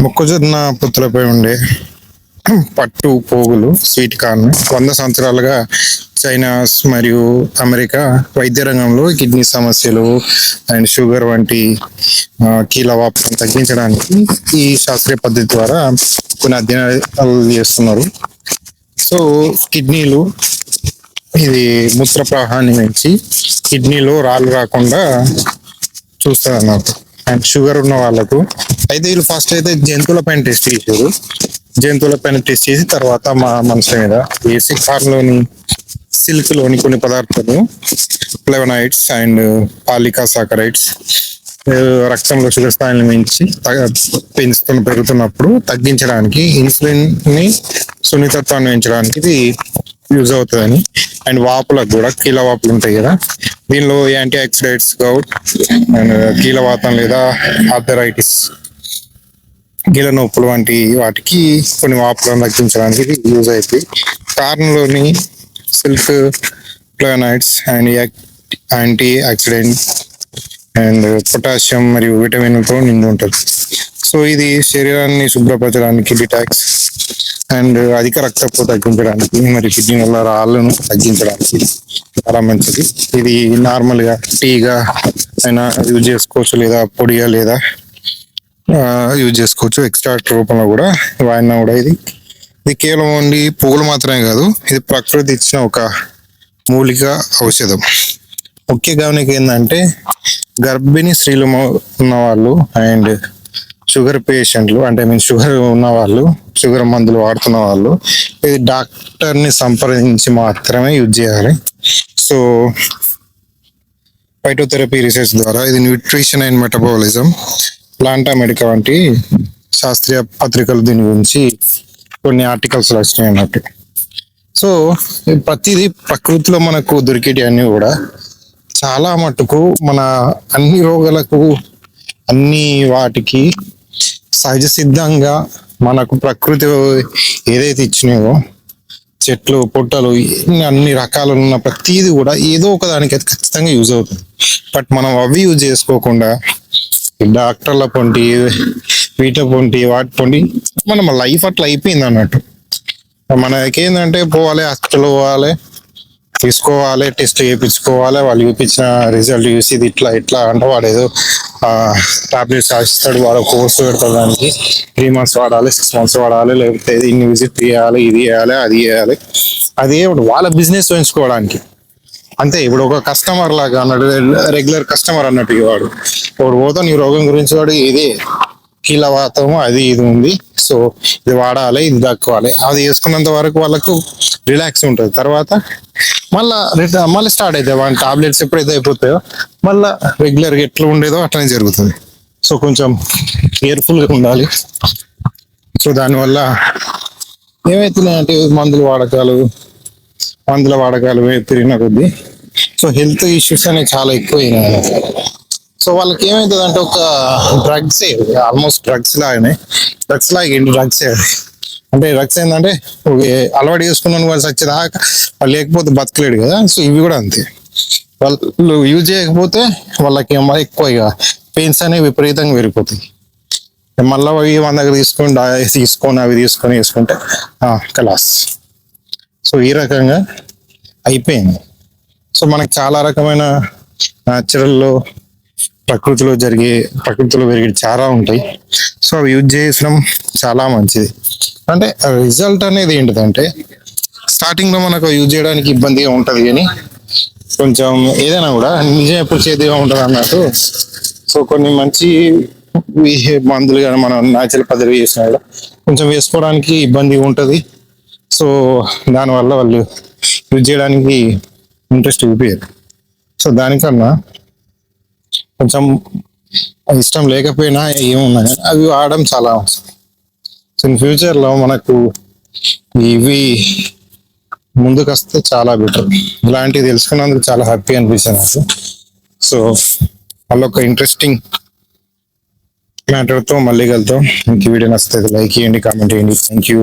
మొక్కజొన్న పొత్తులపై ఉండే పట్టు పోగులు స్వీట్ కార్న్ వంద సంవత్సరాలుగా చైనాస్ మరియు అమెరికా వైద్య రంగంలో కిడ్నీ సమస్యలు అండ్ షుగర్ వంటి కీల వాపులను తగ్గించడానికి ఈ శాస్త్రీయ పద్ధతి ద్వారా కొన్ని అధ్యయనాలు చేస్తున్నారు. సో కిడ్నీలు ఇది మూత్ర ప్రవాహాన్ని పెంచి కిడ్నీలో రాళ్ళు రాకుండా చూస్తారు అన్నమాట అండ్ షుగర్ ఉన్న వాళ్ళకు అయితే వీళ్ళు ఫస్ట్ అయితే జంతువుల పైన టెస్ట్ చేశారు. జంతువుల పైన టెస్ట్ చేసి తర్వాత మా మనుషుల మీద వేసి కార్లోని సిల్క్లోని కొన్ని పదార్థాలు ఫ్లెవనైడ్స్ అండ్ పాలికా సాకరైడ్స్ రక్తంలో షుగర్ స్థాయిని మించి తగ- పెంచుతున్న పెరుగుతున్నప్పుడు తగ్గించడానికి ఇన్సులిన్ని సున్నితత్వాన్ని పెంచడానికి ఇది యూజ్ అవుతుందని. అండ్ వాపులకు కూడా కీల వాపులు ఉంటాయి కదా. దీనిలో యాంటీ ఆక్సిడైట్స్ గౌట్ అండ్ కీలవాతం లేదా ఆర్థరైటిస్ గిల నొప్పులు వంటి వాటికి కొన్ని వాపులను తగ్గించడానికి ఇది యూజ్ అవుతుంది కార్న్లోని silk flavonoids and anti oxidant and potassium మరియు విటమిన్లతో నిండి ఉంటుంది. సో ఇది శరీరాన్ని శుభ్రపరచడానికి డిటాక్స్ అండ్ అధిక రక్తపోటు తగ్గించడానికి మరి వల్ల రాళ్ళను తగ్గించడానికి చాలా మంచిది. ఇది నార్మల్గా టీగా అయినా యూజ్ చేసుకోవచ్చు లేదా పొడిగా లేదా యూజ్ చేసుకోవచ్చు. ఎక్స్ట్రాక్ట్ రూపంలో కూడా వాడినా కూడా ఇది. ఇది కేవలం ఓన్లీ పువ్వులు మాత్రమే కాదు ఇది ప్రకృతి ఇచ్చిన ఒక మూలిక ఔషధం. ముఖ్య గమనిక ఏంటంటే గర్భిణీ స్త్రీలు ఉన్న వాళ్ళు అండ్ షుగర్ పేషెంట్లు అంటే మీన్ షుగర్ ఉన్న వాళ్ళు షుగర్ మందులు వాడుతున్న వాళ్ళు ఇది డాక్టర్ని సంప్రదించి మాత్రమే యూజ్ చేయాలి. సో ఫైటోథెరపీ రీసెర్చ్ ద్వారా ఇది nutrition and metabolism. Planta medica వంటి శాస్త్రీయ పత్రికలు దీని గురించి కొన్ని ఆర్టికల్స్ వచ్చినాయి అన్నట్టు. సో ప్రతిదీ ప్రకృతిలో మనకు దొరికేటి అన్ని కూడా చాలా మటుకు మన అన్ని రోగాలకు అన్ని వాటికి సహజ సిద్ధంగా మనకు ప్రకృతి ఏదైతే ఇచ్చినాయో చెట్లు పుట్టలు అన్ని రకాలు ఉన్న ప్రతిదీ కూడా ఏదో ఒక దానికి అయితే ఖచ్చితంగా యూజ్ అవుతుంది. బట్ మనం అవి యూజ్ చేసుకోకుండా డాక్టర్ల పొంటి వీట పొంటి వాటి పొంటి. మన లైఫ్ అట్లా అయిపోయింది అన్నట్టు. మనకేందంటే పోవాలి హాస్పిటల్ పోవాలి తీసుకోవాలి టెస్ట్ చేయించుకోవాలి వాళ్ళు చూపించిన రిజల్ట్ చూసి ఇది ఇట్లా ఇట్లా అంటే వాడు ఏదో టాబ్లెట్స్ రాసిస్తాడు వాడు కోర్స్ పెడతాడు దానికి. త్రీ మంత్స్ వాడాలి సిక్స్ మంత్స్ వాడాలి లేకపోతే ఇన్ని విజిట్ చేయాలి ఇది చేయాలి అది చేయాలి. అది వాళ్ళ బిజినెస్ వేయించుకోవడానికి అంతే ఇప్పుడు ఒక కస్టమర్ లాగా అన్నట్టు రెగ్యులర్ కస్టమర్ అన్నట్టు ఇవాడు వాడు. వాడు పోతాను ఈ రోగం గురించి వాడు ఇదే కీలవాతము అది ఇది ఉంది. సో ఇది వాడాలి ఇది దక్కువాలి అది వేసుకున్నంత వరకు వాళ్ళకు రిలాక్స్ ఉంటుంది. తర్వాత మళ్ళా మళ్ళీ స్టార్ట్ అవుతాయి వాళ్ళ టాబ్లెట్స్ ఎప్పుడైతే అయిపోతాయో మళ్ళా రెగ్యులర్గా ఎట్లా ఉండేదో అట్లనే జరుగుతుంది. సో కొంచెం కేర్ఫుల్గా ఉండాలి. సో దానివల్ల ఏమవుతున్నాయంటే మందుల వాడకాలు మందుల వాడకాలు తిరిగిన కొద్దీ సో హెల్త్ ఇష్యూస్ అనేవి చాలా ఎక్కువైనాయి. సో వాళ్ళకి ఏమవుతుంది అంటే ఒక డ్రగ్స్ ఆల్మోస్ట్ డ్రగ్స్ లాగానే డ్రగ్స్ లాగా ఏంటి డ్రగ్స్ అంటే డ్రగ్స్ ఏంటంటే అలవాటు చేసుకున్నాను వాళ్ళు చచ్చేదాకా వాళ్ళు లేకపోతే బతకలేడు కదా సో ఇవి కూడా అంతే. వాళ్ళు యూజ్ చేయకపోతే వాళ్ళకి ఏమో ఎక్కువ ఇక పెయిన్స్ అనేవి విపరీతంగా పెరిగిపోతాయి. మళ్ళీ అవి మన దగ్గర తీసుకొని తీసుకొని అవి తీసుకొని వేసుకుంటే ఆ, కలాస్. సో ఈ రకంగా అయిపోయింది. సో మనకు చాలా రకమైన న్యాచురల్లో ప్రకృతిలో జరిగే ప్రకృతిలో పెరిగే చాలా ఉంటాయి. సో అవి యూజ్ చేసినాం చాలా మంచిది. అంటే రిజల్ట్ అనేది ఏంటిదంటే స్టార్టింగ్లో మనకు యూజ్ చేయడానికి ఇబ్బందిగా ఉంటుంది కానీ కొంచెం ఏదైనా కూడా నిజం ఎప్పుడు చేతిగా ఉంటుంది అన్నట్టు. సో కొన్ని మంచి మందులు కానీ మనం న్యాచురల్ పద్ధతి చేసినా కూడా కొంచెం వేసుకోవడానికి ఇబ్బంది ఉంటుంది. సో దానివల్ల వాళ్ళు యూజ్ చేయడానికి ఇంట్రెస్ట్ చూపించారు సో దానికన్నా కొంచెం ఇష్టం లేకపోయినా ఏమున్నా కానీ అవి వాడడం చాలా అవసరం. సో ఇన్ ఫ్యూచర్లో మనకు ఇవి ముందుకు వస్తే చాలా బెటర్. ఇలాంటివి తెలుసుకున్నందుకు చాలా హ్యాపీ అనిపిస్తుంది నాకు. సో మళ్ళీ ఒక ఇంట్రెస్టింగ్ మ్యాటర్తో మళ్ళీ కలుతాం ఇంక వీడియో నచ్చుతుంది లైక్ చేయండి కామెంట్ చేయండి. Thank you